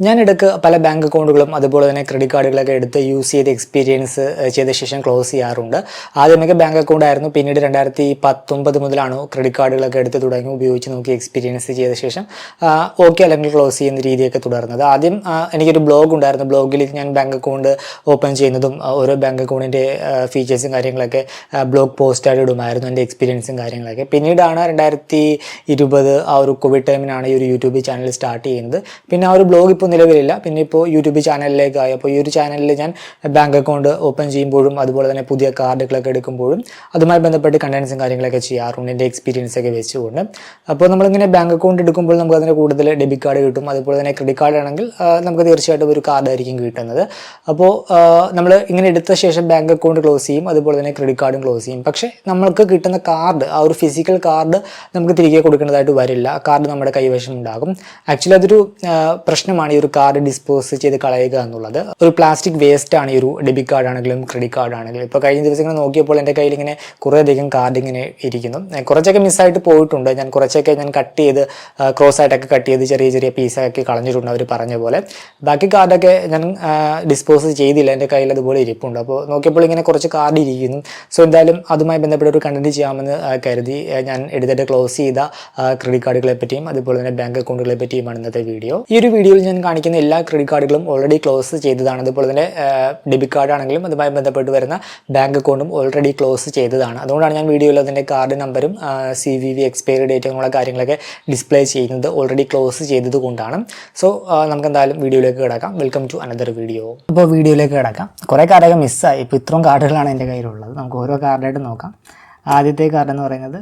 ഞാൻ ഇടയ്ക്ക് പല ബാങ്ക് അക്കൗണ്ടുകളും അതുപോലെ തന്നെ ക്രെഡിറ്റ് കാർഡുകളൊക്കെ എടുത്ത് യൂസ് ചെയ്ത് എക്സ്പീരിയൻസ് ചെയ്ത ശേഷം ക്ലോസ് ചെയ്യാറുണ്ട്. ആദ്യമൊക്കെ ബാങ്ക് അക്കൗണ്ട് ആയിരുന്നു. പിന്നീട് രണ്ടായിരത്തി പത്തൊമ്പത് മുതലാണ് ക്രെഡിറ്റ് കാർഡുകളൊക്കെ എടുത്ത് തുടങ്ങി ഉപയോഗിച്ച് നോക്കി എക്സ്പീരിയൻസ് ചെയ്ത ശേഷം ഓക്കെ അല്ലെങ്കിൽ ക്ലോസ് ചെയ്യുന്ന രീതിയൊക്കെ തുടർന്നത്. ആദ്യം എനിക്കൊരു ബ്ലോഗ് ഉണ്ടായിരുന്നു. ബ്ലോഗിൽ ഞാൻ ബാങ്ക് അക്കൗണ്ട് ഓപ്പൺ ചെയ്യുന്നതും ഓരോ ബാങ്ക് അക്കൗണ്ടിന്റെ ഫീച്ചേഴ്സും കാര്യങ്ങളൊക്കെ ബ്ലോഗ് പോസ്റ്റായിട്ട് ഇടുമായിരുന്നു എന്റെ എക്സ്പീരിയൻസും കാര്യങ്ങളൊക്കെ. പിന്നീടാണ് രണ്ടായിരത്തി ഇരുപത് ആ ഒരു കോവിഡ് ടൈമിനാണ് ഈ ഒരു യൂട്യൂബ് ചാനൽ സ്റ്റാർട്ട് ചെയ്യുന്നത്. പിന്നെ ആ ഒരു ബ്ലോഗ് ഇപ്പോൾ നിലവിലില്ല. പിന്നെ ഇപ്പോൾ യൂട്യൂബ് ചാനലിലേക്ക് ആയി അപ്പോൾ ഈ ഒരു ചാനലിൽ ഞാൻ ബാങ്ക് അക്കൗണ്ട് ഓപ്പൺ ചെയ്യുമ്പോഴും അതുപോലെ തന്നെ പുതിയ കാർഡുകളൊക്കെ എടുക്കുമ്പോഴും അതുമായി ബന്ധപ്പെട്ട് കണ്ടൻസും കാര്യങ്ങളൊക്കെ ചെയ്യാറുണ്ട്. എന്റെ എക്സ്പീരിയൻസ് ഒക്കെ വെച്ചുകൊണ്ട്. അപ്പോൾ നമ്മളിങ്ങനെ ബാങ്ക് അക്കൗണ്ട് എടുക്കുമ്പോൾ നമുക്ക് അതിന് കൂടുതൽ ഡെബിറ്റ് കാർഡ് കിട്ടും. അതുപോലെ തന്നെ ക്രെഡിറ്റ് കാർഡ് ആണെങ്കിൽ നമുക്ക് തീർച്ചയായിട്ടും ഒരു കാർഡായിരിക്കും കിട്ടുന്നത്. അപ്പോൾ നമ്മൾ ഇങ്ങനെ എടുത്ത ശേഷം ബാങ്ക് അക്കൗണ്ട് ക്ലോസ് ചെയ്യും. അതുപോലെ തന്നെ ക്രെഡിറ്റ് കാർഡും ക്ലോസ് ചെയ്യും. പക്ഷേ നമ്മൾക്ക് കിട്ടുന്ന കാർഡ് ആ ഒരു ഫിസിക്കൽ കാർഡ് നമുക്ക് തിരികെ കൊടുക്കേണ്ടതായിട്ട് വരില്ല. കാർഡ് നമ്മുടെ കൈവശം ഉണ്ടാകും. ആക്ച്വലി അതൊരു പ്രശ്നമാണ്. ഈ ഒരു കാർഡ് ഡിസ്പോസ് ചെയ്ത് കളയുക എന്നുള്ളത് ഒരു പ്ലാസ്റ്റിക് വേസ്റ്റ് ആണ് ഈ ഒരു ഡെബിറ്റ് കാർഡ് ആണെങ്കിലും ക്രെഡിറ്റ് കാർഡ് ആണെങ്കിലും. ഇപ്പോൾ കഴിഞ്ഞ ദിവസം ഇങ്ങനെ നോക്കിയപ്പോൾ എന്റെ കയ്യിൽ ഇങ്ങനെ കുറേയധികം കാർഡ് ഇങ്ങനെ ഇരിക്കുന്നു. കുറച്ചൊക്കെ മിസ്സായിട്ട് പോയിട്ടുണ്ട്. ഞാൻ കുറച്ചൊക്കെ ഞാൻ കട്ട് ചെയ്ത് ക്രോസ് ആയിട്ടൊക്കെ കട്ട് ചെയ്ത് ചെറിയ ചെറിയ പീസാക്കി കളഞ്ഞിട്ടുണ്ട് അവർ പറഞ്ഞ പോലെ. ബാക്കി കാർഡൊക്കെ ഞാൻ ഡിസ്പോസ് ചെയ്തില്ല. എന്റെ കയ്യിൽ അതുപോലെ ഇരിപ്പുണ്ട്. അപ്പോൾ നോക്കിയപ്പോൾ ഇങ്ങനെ കുറച്ച് കാർഡ് ഇരിക്കുന്നു. സോ എന്തായാലും അതുമായി ബന്ധപ്പെട്ട ഒരു കണ്ടന്റ് ചെയ്യാമെന്ന് കരുതി ഞാൻ എടുത്തിട്ട് ക്ലോസ് ചെയ്ത ക്രെഡിറ്റ് കാർഡുകളെ പറ്റിയും അതുപോലെ തന്നെ ബാങ്ക് അക്കൗണ്ടുകളെ പറ്റിയുമാണ് ഇന്നത്തെ വീഡിയോ ഈ ഒരു വീഡിയോയിൽ ഞാൻ കാണിക്കുന്ന എല്ലാ ക്രെഡിറ്റ് കാർഡുകളും ഓൾറെഡി ക്ലോസ് ചെയ്തതാണ്. അതുപോലെ തന്നെ ഡെബിറ്റ് കാർഡാണെങ്കിലും അതുമായി ബന്ധപ്പെട്ട് വരുന്ന ബാങ്ക് അക്കൗണ്ടും ഓൾറെഡി ക്ലോസ് ചെയ്തതാണ്. അതുകൊണ്ടാണ് ഞാൻ വീഡിയോയിൽ അതിന്റെ കാർഡ് നമ്പറും C V V expiry date അങ്ങനെയുള്ള കാര്യങ്ങളൊക്കെ ഡിസ്പ്ലേ ചെയ്യുന്നത് ഓൾറെഡി ക്ലോസ് ചെയ്തത് കൊണ്ടാണ്. സോ നമുക്ക് എന്തായാലും വീഡിയോയിലേക്ക് കിടക്കാം. വെൽക്കം ടു അനദർ വീഡിയോ അപ്പോൾ വീഡിയോയിലേക്ക് കിടക്കാം. കുറേ കാർഡൊക്കെ മിസ്സായി ഇപ്പോൾ ഇത്രയും കാർഡുകളാണ് എന്റെ കയ്യിലുള്ളത്. നമുക്ക് ഓരോ കാർഡായിട്ട് നോക്കാം. ആദ്യത്തെ കാർഡ് എന്ന് പറയുന്നത്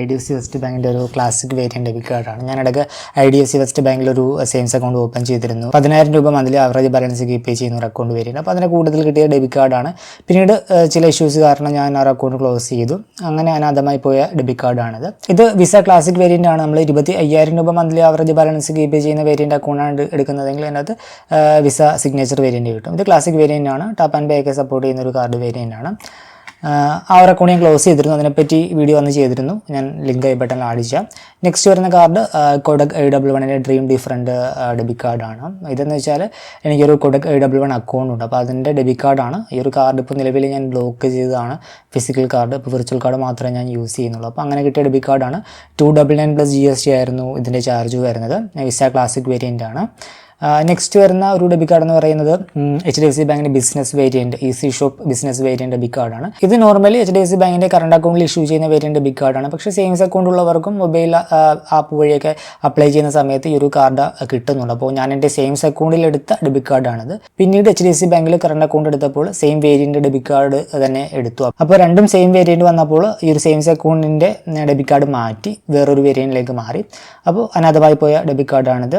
I D F C first ബാങ്കിന്റെ ഒരു ക്ലാസിക് വേരിയന്റ് ഡെബിറ്റ് കാർഡാണ് ഞാൻ ഇടയ്ക്ക് I D F C first ബാങ്കിൽ ഒരു സേവിങ്സ് അക്കൗണ്ട് ഓപ്പൺ ചെയ്തിരുന്നു. പതിനായിരം രൂപ മന്ത്ലി ആവറേജ് ബാലൻസ് കീപ്പ് ചെയ്യുന്ന ഒരു അക്കൗണ്ട് വേരിയന്റ് അപ്പോൾ അതിന് കൂടുതൽ കിട്ടിയ ഡെബിറ്റ് കാർഡാണ് പിന്നീട് ചില ഇഷ്യൂസ് കാരണം ഞാൻ ആ അക്കൗണ്ട് ക്ലോസ് ചെയ്തു. അങ്ങനെ അനാഥമായി പോയ ഡെബിറ്റ് കാർഡാണിത് ഇത് വിസ ക്ലാസിക് വേരിയന്റ് ആണ്. നമ്മൾ ഇരുപത്തി അയ്യായിരം രൂപ മന്ത്ലി ആവറേജ് ബാലൻസ് കീപ്പ് ചെയ്യുന്ന വേരിയന്റ് അക്കൗണ്ടാണ് എടുക്കുന്നതെങ്കിൽ അതിനകത്ത് വിസ സിഗ്നേച്ചർ വേരിയന്റ് കിട്ടും. ഇത് ക്ലാസിക് വേരിയന്റ് ആണ്. ടാപ്പ് ആൻഡ് പേ ഒക്കെ സപ്പോർട്ട് ചെയ്യുന്ന ഒരു കാർഡ് വേരിയന്റ് ആണ്. ആ ഒരു അക്കൗണ്ട് ഞാൻ ക്ലോസ് ചെയ്തിരുന്നു. അതിനെപ്പറ്റി വീഡിയോ വന്ന് ചെയ്തിരുന്നു. ഞാൻ ലിങ്ക് ഐ ബട്ടൺ ആഡ് ചെയ്യാം. നെക്സ്റ്റ് വരുന്ന കാർഡ് കൊടക് ഐ ഡബ്ല്യു വണ്ണിന്റെ ഡ്രീം ഡിഫറന്റ് ഡെബിറ്റ് കാർഡാണ് ഇതെന്ന് വെച്ചാൽ എനിക്കൊരു Kotak I W one account ഉണ്ട്. അപ്പോൾ അതിന്റെ ഡെബിറ്റ് കാർഡാണ് ഈ ഒരു കാർഡ് ഇപ്പോൾ നിലവിൽ ഞാൻ ബ്ലോക്ക് ചെയ്തതാണ്. ഫിസിക്കൽ കാർഡ് ഇപ്പോൾ വിർച്വൽ കാർഡ് മാത്രമേ ഞാൻ യൂസ് ചെയ്യുന്നുള്ളൂ. അപ്പോൾ അങ്ങനെ കിട്ടിയ ഡെബിറ്റ് കാർഡാണ് two double nine plus G S T ആയിരുന്നു ഇതിന്റെ ചാർജ് വരുന്നത്. വിസ ക്ലാസിക് വേരിയന്റ് ആണ്. നെക്സ്റ്റ് വരുന്ന ഒരു ഡെബിറ്റ് കാർഡ് എന്ന് പറയുന്നത് എച്ച് ഡി എഫ് സി ബാങ്കിന്റെ business variant easy shop business variant debit കാർഡാണ് ഇത് normally H D F C ബാങ്കിന്റെ കറണ്ട് അക്കൗണ്ടിൽ ഇഷ്യൂ ചെയ്യുന്ന വേരിയന്റ് ഡെബിറ്റ് കാർഡാണ് പക്ഷേ സേവിങ്സ് അക്കൗണ്ട് ഉള്ളവർക്കും മൊബൈൽ ആപ്പ് വഴിയൊക്കെ അപ്ലൈ ചെയ്യുന്ന സമയത്ത് ഈ ഒരു കാർഡ് കിട്ടുന്നുണ്ട്. അപ്പോൾ ഞാൻ എന്റെ സേവിങ്സ് അക്കൗണ്ടിൽ എടുത്ത ഡെബിറ്റ് കാർഡാണിത് പിന്നീട് എച്ച് ഡി എഫ് സി ബാങ്കിൽ കറണ്ട് അക്കൗണ്ട് എടുത്തപ്പോൾ സെയിം വേരിയന്റ് ഡെബിറ്റ് കാർഡ് തന്നെ എടുത്തു. അപ്പോൾ രണ്ടും സെയിം വേരിയന്റ് വന്നപ്പോൾ ഈ ഒരു സേവിങ്സ് അക്കൗണ്ടിന്റെ ഡെബിറ്റ് കാർഡ് മാറ്റി വേറൊരു വേരിയന്റിലേക്ക് മാറി. അപ്പോൾ അനാഥമായി പോയ ഡെബിറ്റ് കാർഡാണിത്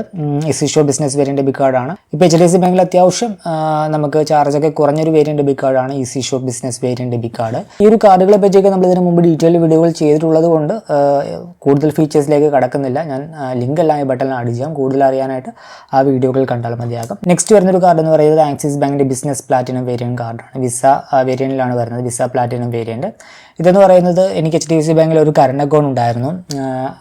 EC show business variant debit കാർഡാണ്. ഇപ്പോൾ എച്ച് ഡി എഫ് സി ബാങ്കിൽ അത്യാവശ്യം നമുക്ക് ചാർജൊക്കെ കുറഞ്ഞൊരു വേരിയന്റ് ഡെബിറ്റ് കാർഡാണ് easy shop business variant debit card ഈ ഒരു കാർഡുകളെ പറ്റിയൊക്കെ നമ്മൾ ഇതിന് മുമ്പ് ഡീറ്റെയിൽ വീഡിയോകൾ ചെയ്തിട്ടുള്ളത് കൊണ്ട് കൂടുതൽ ഫീച്ചേഴ്സിലേക്ക് കടക്കുന്നില്ല. ഞാൻ ലിങ്ക് എല്ലാം ഈ ബട്ടണിൽ ആഡ് ചെയ്യാം. കൂടുതൽ അറിയാനായിട്ട് ആ വീഡിയോകൾ കണ്ടാൽ മതിയാകും. നെക്സ്റ്റ് വരുന്നൊരു കാർഡ് എന്ന് പറയുന്നത് ആക്സിസ് ബാങ്കിന്റെ ബിസിനസ് പ്ലാറ്റിനം വേരിയന്റ് കാർഡാണ് വിസ വേരിയന്റിലാണ് വരുന്നത്. വിസ പ്ലാറ്റിനം വേരിയന്റ് ഇതെന്ന് പറയുന്നത് എനിക്ക് എച്ച് ഡി എഫ് സി ബാങ്കിൽ ഒരു കറണ്ട് അക്കൗണ്ട് ഉണ്ടായിരുന്നു.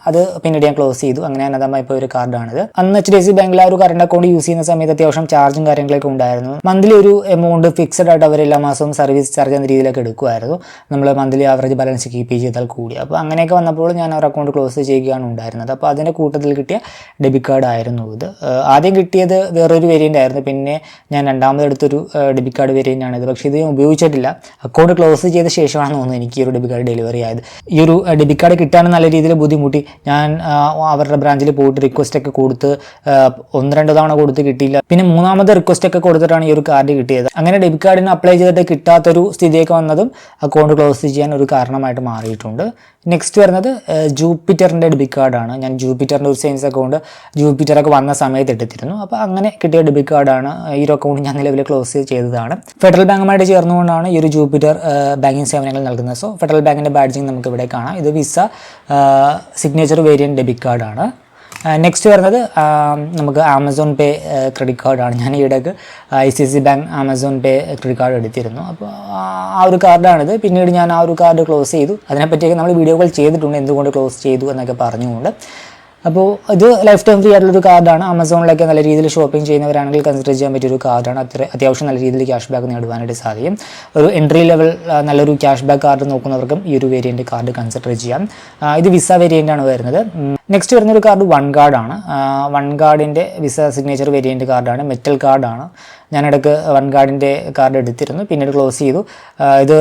അത് പിന്നീട് ഞാൻ ക്ലോസ് ചെയ്തു. അങ്ങനെ അനന്തമായി പോയ ഒരു കാർഡാണിത് അന്ന് എച്ച് ഡി എഫ് സി ബാങ്കിൽ ആ ഒരു കറണ്ട് അക്കൗണ്ട് യൂസ് ചെയ്യുന്ന സമയത്ത് അത്യാവശ്യം ചാർജും കാര്യങ്ങളൊക്കെ ഉണ്ടായിരുന്നു. മന്ത്ലി ഒരു എമൗണ്ട് ഫിക്സഡ് ആയിട്ട് അവർ എല്ലാ മാസവും സർവീസ് ചാർജ് എന്ന രീതിയിലൊക്കെ എടുക്കുമായിരുന്നു. നമ്മൾ മന്ത്ലി ആവറേജ് ബാലൻസ് കീപ്പ് ചെയ്താൽ കൂടി. അപ്പോൾ അങ്ങനെയൊക്കെ വന്നപ്പോൾ ഞാൻ അവർ അക്കൗണ്ട് ക്ലോസ് ചെയ്യുകയാണ് ഉണ്ടായിരുന്നത്. അപ്പോൾ അതിന്റെ കൂട്ടത്തിൽ കിട്ടിയ ഡെബിറ്റ് കാർഡ് ആയിരുന്നു ഇത്. ആദ്യം കിട്ടിയത് വേറൊരു വേരിയന്റ് ആയിരുന്നു. പിന്നെ ഞാൻ രണ്ടാമത് എടുത്തൊരു ഡെബിറ്റ് കാർഡ് വേരിയന്റ് ആണ് ഇത്. പക്ഷേ ഇത് ഞാൻ ഉപയോഗിച്ചിട്ടില്ല. അക്കൗണ്ട് ക്ലോസ് ചെയ്ത ശേഷമാണെന്ന് തോന്നുന്നു എനിക്ക് ഒരു ഡെബിറ്റ് കാർഡ് ഡെലിവറി ആയത്. ഈ ഒരു ഡെബിറ്റ് കാർഡ് കിട്ടാൻ നല്ല രീതിയിൽ ബുദ്ധിമുട്ടി. ഞാൻ അവരുടെ ബ്രാഞ്ചിൽ പോയിട്ട് റിക്വസ്റ്റ് ഒക്കെ കൊടുത്ത് ഒന്ന് രണ്ട് തവണ കൊടുത്ത് കിട്ടിയില്ല. പിന്നെ മൂന്നാമത് റിക്വസ്റ്റ് ഒക്കെ കൊടുത്തിട്ടാണ് ഈ ഒരു കാർഡ് കിട്ടിയത്. അങ്ങനെ ഡെബിറ്റ് കാർഡിന് അപ്ലൈ ചെയ്തിട്ട് കിട്ടാത്തൊരു സ്ഥിതിയൊക്കെ വന്നതും അക്കൗണ്ട് ക്ലോസ് ചെയ്യാൻ ഒരു കാരണമായിട്ട് മാറിയിട്ടുണ്ട്. നെക്സ്റ്റ് വരുന്നത് ജൂപ്പിറ്ററിന്റെ ഡെബിറ്റ് കാർഡാണ്. ഞാൻ ജൂപ്പിറ്ററിന്റെ ഒരു സെയിൻസ് അക്കൗണ്ട് ജൂപ്പിറ്ററൊക്കെ വന്ന സമയത്ത് എടുത്തിരുന്നു. അപ്പോൾ അങ്ങനെ കിട്ടിയ ഡെബിറ്റ് കാർഡാണ് ഈ ഒരു അക്കൗണ്ട് ഞാൻ നിലവിൽ ക്ലോസ് ചെയ്തതാണ്. ഫെഡറൽ ബാങ്കുമായിട്ട് ചേർന്നുകൊണ്ടാണ് ഈ ഒരു ജൂപ്പിറ്റർ ബാങ്കിങ് സേവനങ്ങൾ നൽകുന്നത്. സോ ഫെഡറൽ ബാങ്കിന്റെ ബാഡ്ജിങ് നമുക്ക് ഇവിടെ കാണാം. ഇത് വിസ സിഗ്നേച്ചർ വേരിയന്റ് ഡെബിറ്റ് കാർഡാണ് നെക്സ്റ്റ് വരുന്നത് നമുക്ക് ആമസോൺ പേ ക്രെഡിറ്റ് കാർഡാണ് ഞാൻ ഈയിടയ്ക്ക് I C C bank Amazon pay credit card എടുത്തിരുന്നു. അപ്പോൾ ആ ഒരു കാർഡാണിത് പിന്നീട് ഞാൻ ആ ഒരു കാർഡ് ക്ലോസ് ചെയ്തു. അതിനെപ്പറ്റിയൊക്കെ നമ്മൾ വീഡിയോകൾ ചെയ്തിട്ടുണ്ട്. എന്തുകൊണ്ട് ക്ലോസ് ചെയ്തു എന്നൊക്കെ പറഞ്ഞുകൊണ്ട്. അപ്പോൾ ഇത് ലൈഫ് ടൈം ഫ്രീ ആയിട്ടുള്ള ഒരു കാർഡാണ് ആമസോണിലൊക്കെ നല്ല രീതിയിൽ ഷോപ്പിംഗ് ചെയ്യുന്നവരാണെങ്കിൽ കൺസിഡർ ചെയ്യാൻ പറ്റിയ ഒരു കാർഡാണ് അത്ര അത്യാവശ്യം നല്ല രീതിയിൽ ക്യാഷ് ബാക്ക് നേടുവാനായിട്ട് സാധിക്കും. ഒരു എൻട്രി ലെവൽ നല്ലൊരു ക്യാഷ് ബാക്ക് കാർഡ് നോക്കുന്നവർക്കും ഈ ഒരു വേരിയന്റ് കാർഡ് കൺസിഡർ ചെയ്യാം. ഇത് വിസ വേരിയന്റ് ആണ് വരുന്നത്. നെക്സ്റ്റ് വരുന്നൊരു കാർഡ് വൺ കാർഡാണ് വൺ കാർഡിന്റെ വിസ സിഗ്നേച്ചർ വേരിയന്റ് കാർഡാണ് മെറ്റൽ കാർഡാണ് ഞാനിടയ്ക്ക് വൺ കാർഡിന്റെ കാർഡ് എടുത്തിരുന്നു പിന്നീട് ക്ലോസ് ചെയ്തു. ഇത്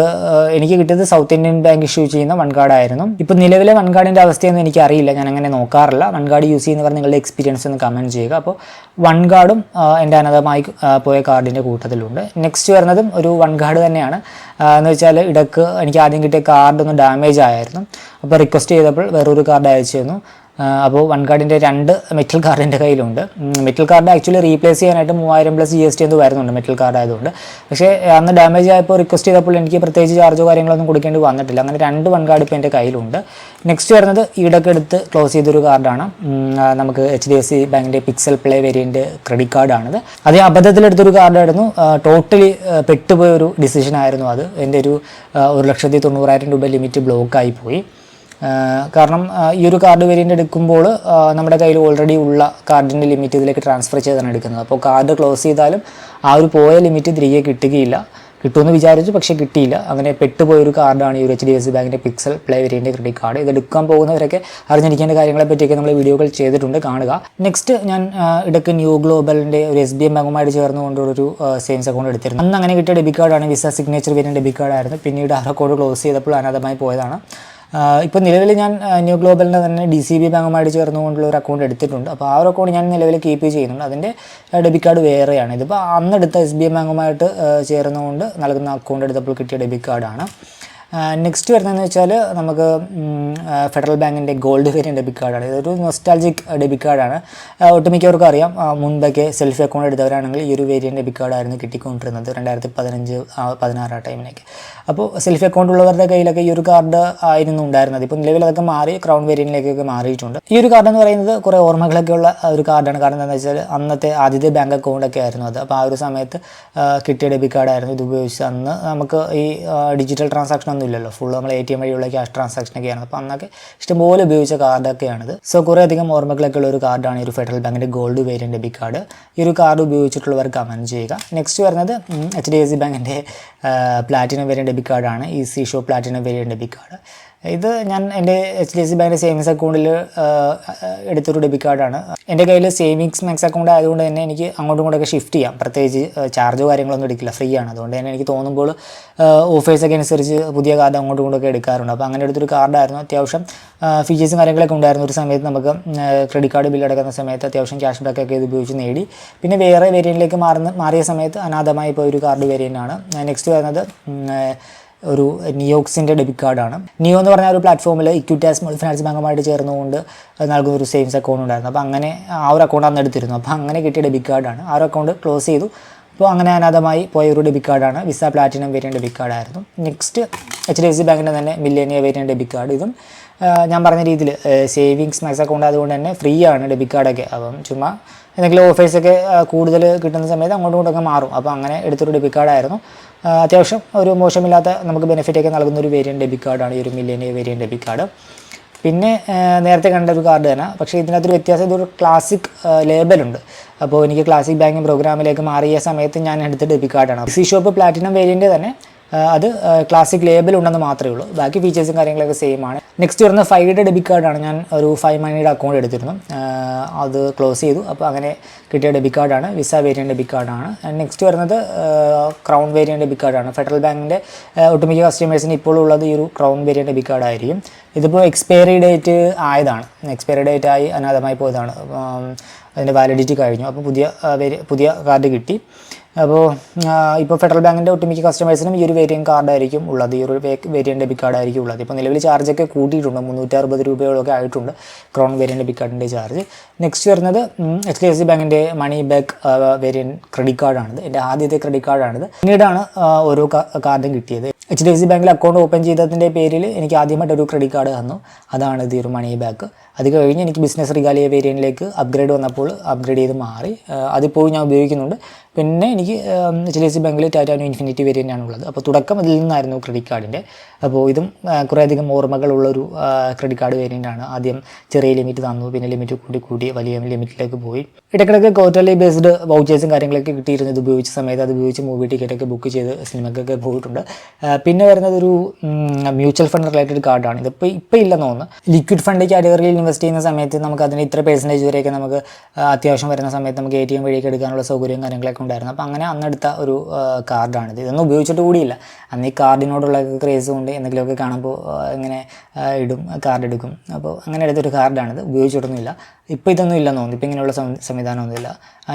എനിക്ക് കിട്ടിയത് സൗത്ത് ഇന്ത്യൻ ബാങ്ക് ഇഷ്യൂ ചെയ്യുന്ന വൺ കാർഡായിരുന്നു. ഇപ്പോൾ നിലവിലെ വൺ കാർഡിന്റെ അവസ്ഥയൊന്നും എനിക്ക് അറിയില്ല ഞാൻ അങ്ങനെ നോക്കാറില്ല. വൺ കാർഡ് യൂസ് ചെയ്യുന്നവർ നിങ്ങളുടെ എക്സ്പീരിയൻസ് ഒന്ന് കമന്റ് ചെയ്യുക. അപ്പോൾ വൺ കാർഡും എന്റെ അനന്തമായി പോയ കാർഡിന്റെ കൂട്ടത്തിലുണ്ട്. നെക്സ്റ്റ് വരുന്നതും ഒരു വൺ കാർഡ് തന്നെയാണ്. എന്ന് വെച്ചാൽ ഇടയ്ക്ക് എനിക്ക് ആദ്യം കിട്ടിയ കാർഡ് ഒന്ന് ഡാമേജ് ആയിരുന്നു. അപ്പോൾ റിക്വസ്റ്റ് ചെയ്തപ്പോൾ വേറൊരു കാർഡ് അയച്ചു തന്നു അപ്പോൾ വൺ കാർഡിന്റെ രണ്ട് മെറ്റൽ കാർഡ് എന്റെ കയ്യിലുണ്ട് മെറ്റൽ കാർഡ് ആക്ച്വലി റീപ്ലേസ് ചെയ്യാനായിട്ട് മൂവായിരം പ്ലസ് ജി എസ് ടി എന്ന് വരുന്നുണ്ട് മെറ്റൽ കാർഡ് ആയതുകൊണ്ട്. പക്ഷേ അന്ന് ഡാമേജ് ആയപ്പോൾ റിക്വസ്റ്റ് ചെയ്തപ്പോൾ എനിക്ക് പ്രത്യേകിച്ച് ചാർജോ കാര്യങ്ങളൊന്നും കൊടുക്കേണ്ടി വന്നിട്ടില്ല. അങ്ങനെ രണ്ട് വൺ കാർഡ് ഇപ്പോൾ എന്റെ കയ്യിലുണ്ട്. നെക്സ്റ്റ് വരുന്നത് ഈടൊക്കെ എടുത്ത് ക്ലോസ് ചെയ്തൊരു കാർഡാണ് നമുക്ക് എച്ച് ഡി എഫ് സി ബാങ്കിന്റെ പിക്സൽ പ്ലേ വേരിയന്റ് ക്രെഡിറ്റ് കാർഡാണത് അത് അബദ്ധത്തിലെടുത്തൊരു കാർഡായിരുന്നു ടോട്ടലി പെട്ടുപോയ ഒരു ഡിസിഷൻ ആയിരുന്നു അത്. എന്റെ ഒരു ഒരു ലക്ഷത്തി തൊണ്ണൂറായിരം രൂപ ലിമിറ്റ് ബ്ലോക്കായി പോയി. കാരണം ഈ ഒരു കാർഡ് വേരിയന്റ് എടുക്കുമ്പോൾ നമ്മുടെ കയ്യിൽ ഓൾറെഡി ഉള്ള കാർഡിന്റെ ലിമിറ്റ് ഇതിലേക്ക് ട്രാൻസ്ഫർ ചെയ്താണ് എടുക്കുന്നത്. അപ്പോൾ കാർഡ് ക്ലോസ് ചെയ്താലും ആ ഒരു പോയ ലിമിറ്റ് തിരികെ കിട്ടുകയില്ല. കിട്ടുമെന്ന് വിചാരിച്ചു പക്ഷേ കിട്ടിയില്ല. അങ്ങനെ പെട്ടുപോയ ഒരു കാർഡാണ് ഈ ഒരു എച്ച് ഡി എഫ് സി ബാങ്കിന്റെ pixel play variant credit card ഇത് എടുക്കാൻ പോകുന്നവരൊക്കെ അറിഞ്ഞിരിക്കേണ്ട കാര്യങ്ങളെ പറ്റിയൊക്കെ നമ്മൾ വീഡിയോകൾ ചെയ്തിട്ടുണ്ട്. കാണുക. നെക്സ്റ്റ് ഞാൻ ഇടയ്ക്ക് ന്യൂ ഗ്ലോബലിന്റെ ഒരു എസ് ബി എം ബാങ്കുമായിട്ട് ചേർന്നുകൊണ്ടൊരു സേവിങ്സ് അക്കൗണ്ട് എടുത്തിരുന്നു. അന്ന് അങ്ങനെ കിട്ടിയ ഡെബിറ്റ് കാർഡാണ് വിസ സിഗ്നേച്ചർ വേരിയന്റെ ഡെബിറ്റ് കാർഡായിരുന്നു പിന്നീട് ആ അക്കൗണ്ട് ക്ലോസ് ചെയ്തപ്പോൾ അനാഥമായി പോയതാണ്. ഇപ്പോൾ നിലവിൽ ഞാൻ ന്യൂ ഗ്ലോബലിന്റെ തന്നെ ഡി സി ബി ബാങ്കുമായിട്ട് ചേർന്നുകൊണ്ടുള്ള ഒരു അക്കൗണ്ട് എടുത്തിട്ടുണ്ട്. അപ്പോൾ ആ ഒരു അക്കൗണ്ട് ഞാൻ നിലവിൽ കീപ്പ് ചെയ്യുന്നുണ്ട്. അതിന്റെ ഡെബിറ്റ് കാർഡ് വേറെയാണ്. ഇതിപ്പോൾ അന്നെടുത്ത എസ് ബി ഐ ബാങ്കുമായിട്ട് ചേർന്നുകൊണ്ട് നൽകുന്ന അക്കൗണ്ട് എടുത്തപ്പോൾ കിട്ടിയ ഡെബിറ്റ് കാർഡാണ് നെക്സ്റ്റ് വരുന്നതെന്ന് വെച്ചാൽ നമുക്ക് ഫെഡറൽ ബാങ്കിന്റെ ഗോൾഡ് വേരിയൻ ഡെബിറ്റ് കാർഡാണ് ഇതൊരു നൊസ്റ്റാൾജിക് ഡെബിറ്റ് കാർഡാണ് ഒട്ടുമിക്കവർക്കും അറിയാം. മുൻപൊക്കെ സെൽഫി അക്കൗണ്ട് എടുത്തവരാണെങ്കിൽ ഈ ഒരു വേരിയൻ ഡെബിറ്റ് കാർഡായിരുന്നു കിട്ടിക്കൊണ്ടിരുന്നത് രണ്ടായിരത്തി പതിനഞ്ച് പതിനാറ് ആ ടൈമിലേക്ക് അപ്പോൾ സെൽഫി അക്കൗണ്ട് ഉള്ളവരുടെ കയ്യിലൊക്കെ ഈ ഒരു കാർഡ് ആയിരുന്നു ഉണ്ടായിരുന്നത്. ഇപ്പോൾ നിലവിൽ അതൊക്കെ മാറി ക്രൗൺ വേരിയനിലേക്കൊക്കെ മാറിയിട്ടുണ്ട്. ഈ ഒരു കാർഡ് എന്ന് പറയുന്നത് കുറേ ഓർമ്മകളൊക്കെ ഉള്ള ഒരു കാർഡാണ് കാരണം എന്താണെന്ന് വെച്ചാൽ അന്നത്തെ ആദ്യത്തെ ബാങ്ക് അക്കൗണ്ടൊക്കെ ആയിരുന്നു അത്. അപ്പോൾ ആ ഒരു സമയത്ത് കിട്ടിയ ഡെബിറ്റ് കാർഡായിരുന്നു ഇത് ഉപയോഗിച്ച് അന്ന് നമുക്ക് ഈ ഡിജിറ്റൽ ട്രാൻസാക്ഷൻ ഒന്നും ഇല്ലല്ലോ ഫുൾ നമ്മൾ എ ടി എം വഴിയുള്ള ക്യാഷ് ട്രാൻസാക്ഷൻ ഒക്കെയാണ്. അപ്പോൾ അന്നൊക്കെ ഇഷ്ടംപോലെ ഉപയോഗിച്ച കാർഡൊക്കെയാണ് സോ കുറേ അധികം ഓർമ്മകളൊക്കെ ഉള്ള ഒരു കാർഡാണ് ഈ ഒരു ഫെഡറൽ ബാങ്കിന്റെ ഗോൾഡ് വേരിയന്റ് ഡെബിറ്റ് കാർഡ് ഈ ഒരു കാർഡ് ഉപയോഗിച്ചിട്ടുള്ളവർ കമന്റ് ചെയ്യുക. നെക്സ്റ്റ് വരുന്നത് എച്ച് ഡി എഫ് സി ബാങ്കിന്റെ പ്ലാറ്റിനം വേരിയന്റ് ഡെബിറ്റ് കാർഡാണ് easy shop platinum variant debit card ഇത് ഞാൻ എന്റെ എച്ച് ഡി എഫ് സി ബാങ്കിന്റെ സേവിങ്സ് അക്കൗണ്ടിൽ എടുത്തൊരു ഡെബിറ്റ് കാർഡാണ് എന്റെ കയ്യിൽ സേവിങ്സ് മാക്സ് അക്കൗണ്ട് ആയതുകൊണ്ട് തന്നെ എനിക്ക് അങ്ങോട്ടും ഇങ്ങോട്ടൊക്കെ ഷിഫ്റ്റ് ചെയ്യാം. പ്രത്യേകിച്ച് ചാർജോ കാര്യങ്ങളൊന്നും എടുക്കില്ല. ഫ്രീ ആണ്. അതുകൊണ്ട് തന്നെ എനിക്ക് തോന്നുമ്പോൾ ഓഫേഴ്സൊക്കെ അനുസരിച്ച് പുതിയ കാർഡ് അങ്ങോട്ടും ഇങ്ങോട്ടൊക്കെ എടുക്കാറുണ്ട്. അപ്പോൾ അങ്ങനെ എടുത്തൊരു കാർഡായിരുന്നു അത്യാവശ്യം ഫീച്ചേഴ്സും കാര്യങ്ങളൊക്കെ ഉണ്ടായിരുന്ന ഒരു സമയത്ത് നമുക്ക് ക്രെഡിറ്റ് കാർഡ് ബില്ല് അടക്കുന്ന സമയത്ത് അത്യാവശ്യം ക്യാഷ് ബാക്ക് ഒക്കെ ഇത് ഉപയോഗിച്ച് നേടി. പിന്നെ വേറെ വേരിയന്റിലേക്ക് മാറുന്ന മാറിയ സമയത്ത് അനാഥമായി ഇപ്പോൾ ഒരു കാർഡ് വേരിയന്റ് ആണ് നെക്സ്റ്റ് വരുന്നത് ഒരു നിയോക്സിന്റെ ഡെബിറ്റ് കാർഡാണ്. നിയോ എന്ന് പറഞ്ഞ ഒരു പ്ലാറ്റ്ഫോമിൽ ഇക്വിറ്റാസ് ഫിനാൻസ് ബാങ്കുമായിട്ട് ചേർന്നുകൊണ്ട് നൽകുന്ന ഒരു സേവിങ്സ് അക്കൗണ്ട് ഉണ്ടായിരുന്നു. അപ്പോൾ അങ്ങനെ ആ ഒരു അക്കൗണ്ട് അന്ന് എടുത്തിരുന്നു. അപ്പോൾ അങ്ങനെ കിട്ടിയ ഡെബിറ്റ് കാർഡാണ്. ആ ഒരു അക്കൗണ്ട് ക്ലോസ് ചെയ്തു. അപ്പോൾ അങ്ങനെ അനാഥമായി പോയ ഒരു ഡെബിറ്റ് കാർഡാണ്. Visa platinum variant debit കാർഡായിരുന്നു next H D F C ബാങ്കിന്റെ തന്നെ മില്ലേനിയ വേരിയൻ ഡെബിറ്റ് കാർഡ് ഇതും ഞാൻ പറഞ്ഞ രീതിയിൽ സേവിങ്സ് മാക്സ് അക്കൗണ്ട് അതുകൊണ്ട് തന്നെ ഫ്രീ ആണ് ഡെബിറ്റ് കാർഡൊക്കെ അപ്പം ചുമ്മാ എന്തെങ്കിലും ഓഫേഴ്സൊക്കെ കൂടുതൽ കിട്ടുന്ന സമയത്ത് അങ്ങോട്ടും ഇങ്ങോട്ടൊക്കെ മാറും. അപ്പോൾ അങ്ങനെ എടുത്തൊരു ഡെബിറ്റ് കാർഡായിരുന്നു അത്യാവശ്യം ഒരു മോശമില്ലാത്ത നമുക്ക് ബെനിഫിറ്റൊക്കെ നൽകുന്ന ഒരു വേരിയൻ ഡെബിറ്റ് കാർഡാണ് ഈ ഒരു മില്ലേനിയ വേരിയൻ ഡെബിറ്റ് കാർഡ് പിന്നെ നേരത്തെ കണ്ട ഒരു കാർഡ് തന്നെ. പക്ഷേ ഇതിനകത്തൊരു വ്യത്യാസം ഇതൊരു ക്ലാസിക് ലേബലുണ്ട് അപ്പോൾ എനിക്ക് ക്ലാസിക് ബാങ്കിങ് പ്രോഗ്രാമിലേക്ക് മാറിയ സമയത്ത് ഞാൻ എടുത്ത ഡെബിറ്റ് കാർഡാണ് സി ഷോപ്പ് പ്ലാറ്റിനം വേരിയന്റ് തന്നെ അത് ക്ലാസിക് ലേബൽ ഉണ്ടെന്ന് മാത്രമേ ഉള്ളൂ. ബാക്കി ഫീച്ചേഴ്സും കാര്യങ്ങളൊക്കെ സെയിം ആണ്. നെക്സ്റ്റ് വരുന്ന ഫൈവ് ഡെബിറ്റ് കാർഡാണ് ഞാൻ ഒരു ഫൈവ് മണിയുടെ അക്കൗണ്ട് എടുത്തിരുന്നു. അത് ക്ലോസ് ചെയ്തു. അപ്പോൾ അങ്ങനെ കിട്ടിയ ഡെബിറ്റ് കാർഡാണ് വിസ വേരിയന്റ് ഡെബിറ്റ് കാർഡാണ് നെക്സ്റ്റ് വരുന്നത് ക്രൗൺ വേരിയന്റ് ഡെബിറ്റ് കാർഡാണ് ഫെഡറൽ ബാങ്കിന്റെ ഒട്ടുമിക്ക കസ്റ്റമേഴ്സിന് ഇപ്പോൾ ഉള്ളത് ഈ ഒരു ക്രൗൺ വേരിയന്റ് ഡെബിറ്റ് കാർഡായിരിക്കും ഇതിപ്പോൾ എക്സ്പയറി ഡേറ്റ് ആയതാണ്. എക്സ്പയറി ഡേറ്റ് ആയി അനാഥമായി പോയതാണ്. അതിന്റെ വാലിഡിറ്റി കഴിഞ്ഞു. അപ്പോൾ പുതിയ പുതിയ കാർഡ് കിട്ടി. അപ്പോൾ ഇപ്പോൾ ഫെഡറൽ ബാങ്കിന്റെ ഒട്ടുമിക്ക കസ്റ്റമേഴ്സിനും ഈ ഒരു വേരിയന്റ് കാർഡായിരിക്കും ഉള്ളത്. ഈ ഒരു വേരിയന്റ് ഡെബിറ്റ് കാർഡായിരിക്കും ഉള്ളത്. ഇപ്പോൾ നിലവിൽ ചാർജൊക്കെ കൂട്ടിയിട്ടുണ്ട്. മുന്നൂറ്റി അറുപത് രൂപയോളൊക്കെ ആയിട്ടുണ്ട്. ക്രോൺ വേരിയന്റ് ഡെബിറ്റ് കാർഡിന്റെ ചാർജ് നെക്സ്റ്റ് വരുന്നത് എച്ച് ഡി എഫ് സി ബാങ്കിന്റെ മണി ബാക്ക് വേരിയന്റ് ക്രെഡിറ്റ് കാർഡാണിത് എന്റെ ആദ്യത്തെ ക്രെഡിറ്റ് കാർഡാണിത് പിന്നീടാണ് ഓരോ കാർഡും കിട്ടിയത്. എച്ച് ഡി എഫ് സി ബാങ്കിൽ അക്കൗണ്ട് ഓപ്പൺ ചെയ്തതിന്റെ പേരിൽ എനിക്ക് ആദ്യമായിട്ട് ഒരു ക്രെഡിറ്റ് കാർഡ് തന്നു. അതാണ് ഇത് ഒരു മണി ബാക്ക് അത് കഴിഞ്ഞ് എനിക്ക് ബിസിനസ് റിഗാലിയ വേരിയന്റിലേക്ക് അപ്ഗ്രേഡ് വന്നപ്പോൾ അപ്ഗ്രേഡ് ചെയ്ത് മാറി. അതിപ്പോൾ ഞാൻ ഉപയോഗിക്കുന്നുണ്ട്. പിന്നെ എനിക്ക് എച്ച് ഡി എഫ് സി ബാങ്കിൽ ടാറ്റാനോ ഇൻഫിനിറ്റി വേരിയന്റ് ഉള്ളത് അപ്പോൾ തുടക്കം ഇതിൽ നിന്നായിരുന്നു ക്രെഡിറ്റ് കാർഡിന്റെ അപ്പോൾ ഇതും കുറേയധികം ഓർമ്മകളുള്ളൊരു ക്രെഡിറ്റ് കാർഡ് വേരിയന്റ് ആണ്. ആദ്യം ചെറിയ ലിമിറ്റ് തന്നു. പിന്നെ ലിമിറ്റ് കൂടി കൂടി വലിയ ലിമിറ്റിലേക്ക് പോയി. ഇടയ്ക്കിടയ്ക്ക് ക്വാർട്ടർലി ബേസ്ഡ് വൗച്ചേഴ്സും കാര്യങ്ങളൊക്കെ കിട്ടിയിരുന്നു. ഇത് ഉപയോഗിച്ച സമയത്ത് അത് ഉപയോഗിച്ച് മൂവി ടിക്കറ്റൊക്കെ ബുക്ക് ചെയ്ത് സിനിമക്കൊക്കെ പോയിട്ടുണ്ട്. പിന്നെ വരുന്നത് ഒരു മ്യൂച്വൽ ഫണ്ട് റിലേറ്റഡ് കാർഡാണ് ഇതിപ്പോൾ ഇപ്പോൾ ഇല്ലെന്ന് തോന്നുന്നു. ലിക്വിഡ് ഫണ്ട് കാറ്റഗറിയിൽ ഇൻവെസ്റ്റ് ചെയ്യുന്ന സമയത്ത് നമുക്ക് അതിന് ഇത്ര പെർസെന്റേജ് വരെയൊക്കെ നമുക്ക് അത്യാവശ്യം വരുന്ന സമയത്ത് നമുക്ക് എ ടി എം വഴിയൊക്കെ എടുക്കാനുള്ള സൗകര്യവും കാര്യങ്ങളൊക്കെ ഉണ്ടായിരുന്നു. അപ്പോൾ അങ്ങനെ അന്നെടുത്ത ഒരു കാർഡാണിത് ഇതൊന്നും ഉപയോഗിച്ചിട്ട് കൂടിയില്ല. അന്ന് ഈ കാർഡിനോടുള്ള ക്രേസ് കൊണ്ട് എന്തെങ്കിലുമൊക്കെ കാണുമ്പോൾ ഇങ്ങനെ ഇടും കാർഡ് എടുക്കും. അപ്പോൾ അങ്ങനെ എടുത്തൊരു കാർഡാണിത് ഉപയോഗിച്ചിട്ടൊന്നുമില്ല. ഇപ്പോൾ ഇതൊന്നും ഇല്ലെന്ന് തോന്നുന്നു. ഇപ്പോൾ ഇങ്ങനെയുള്ള സംവിധാനമൊന്നുമില്ല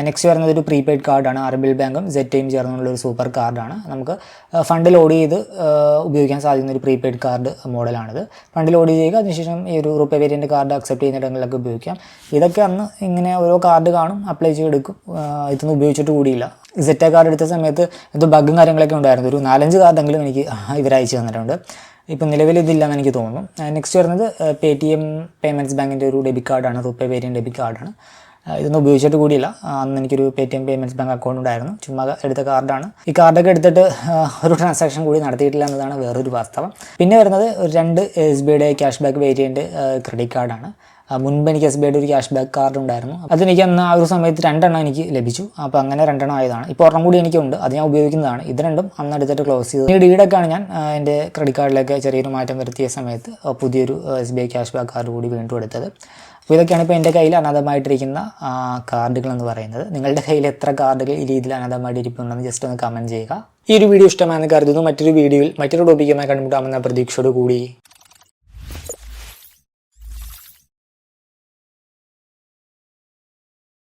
നെക്സ്റ്റ് വരുന്നത് ഒരു പ്രീപെയ്ഡ് കാർഡാണ് ആർ ബി എൽ ബാങ്കും സെറ്റയും ചേർന്നുള്ള ഒരു സൂപ്പർ കാർഡാണ് നമുക്ക് ഫണ്ട് ലോഡ് ചെയ്ത് ഉപയോഗിക്കാൻ സാധിക്കുന്ന ഒരു പ്രീപെയ്ഡ് കാർഡ് മോഡലാണിത് ഫണ്ട് ലോഡ് ചെയ്യുക അതിനുശേഷം ഈ ഒരു റുപ്പേ വേരിയന്റ് കാർഡ് അക്സെപ്റ്റ് ചെയ്യുന്ന ഇടങ്ങളിലൊക്കെ ഉപയോഗിക്കാം. ഇതൊക്കെ അന്ന് ഇങ്ങനെ ഓരോ കാർഡ് കാണും അപ്ലൈ ചെയ്തെടുക്കും. ഇതൊന്നും ഉപയോഗിച്ചിട്ട് കൂടിയില്ല. സെറ്റ കാർഡ് എടുത്ത സമയത്ത് ഇത് ബഗ്ഗും കാര്യങ്ങളൊക്കെ ഉണ്ടായിരുന്നു. ഒരു നാലഞ്ച് കാർഡെങ്കിലും എനിക്ക് ഇവർ തന്നിട്ടുണ്ട്. ഇപ്പം നിലവിൽ ഇതില്ലെന്ന് എനിക്ക് തോന്നുന്നു. നെക്സ്റ്റ് വരുന്നത് പേ ടി എം പേയ്മെന്റ്സ് ബാങ്കിന്റെ ഒരു ഡെബിറ്റ് കാർഡാണ് റുപ്പേ വേരിയൻ ഡെബിറ്റ് കാർഡാണ് ഇതൊന്നും ഉപയോഗിച്ചിട്ട് കൂടിയില്ല. അന്ന് എനിക്കൊരു Paytm payments bank account ഉണ്ടായിരുന്നു. ചുമ്മാ എടുത്ത കാർഡാണ് ഈ കാർഡൊക്കെ എടുത്തിട്ട് ഒരു ട്രാൻസാക്ഷൻ കൂടി നടത്തിയിട്ടില്ല എന്നതാണ് വേറൊരു വാസ്തവം. പിന്നെ വരുന്നത് ഒരു രണ്ട് എസ് ബി ഐയുടെ ക്യാഷ് ബാക്ക് വേരിയന്റ് ക്രെഡിറ്റ് കാർഡാണ് മുൻപ് എനിക്ക് എസ് ബി ഐയുടെ ഒരു ക്യാഷ് ബാക്ക് കാർഡ് ഉണ്ടായിരുന്നു. അതെനിക്ക് അന്ന് ആ ഒരു സമയത്ത് രണ്ടെണ്ണം എനിക്ക് ലഭിച്ചു. അപ്പോൾ അങ്ങനെ രണ്ടെണ്ണം ആയതാണ്. ഇപ്പോൾ ഒരെണ്ണം കൂടി എനിക്കുണ്ട്. അത് ഞാൻ ഉപയോഗിക്കുന്നതാണ്. ഇത് രണ്ടും അന്ന് എടുത്തിട്ട് ക്ലോസ് ചെയ്തു. ഈ ഡീഡൊക്കെയാണ് ഞാൻ എന്റെ ക്രെഡിറ്റ് കാർഡിലൊക്കെ ചെറിയൊരു മാറ്റം വരുത്തിയ സമയത്ത് പുതിയൊരു S B I cash back card കൂടി വീണ്ടും എടുത്തത്. അപ്പോൾ ഇതൊക്കെയാണ് ഇപ്പോൾ എന്റെ കയ്യിൽ അനാഥമായിട്ടിരിക്കുന്ന കാർഡുകൾ എന്ന് പറയുന്നത്. നിങ്ങളുടെ കയ്യിൽ എത്ര കാർഡുകൾ ഈ രീതിയിൽ അനാഥമായിട്ട് ഇരിപ്പുണ്ടെന്ന് ജസ്റ്റ് ഒന്ന് കമന്റ് ചെയ്യുക. ഈ ഒരു വീഡിയോ ഇഷ്ടമായെന്ന് കരുതുന്നു. മറ്റൊരു വീഡിയോയിൽ മറ്റൊരു ടോപ്പിക്കുമായി കണ്ടുമുട്ടാമെന്ന പ്രതീക്ഷയോട് കൂടി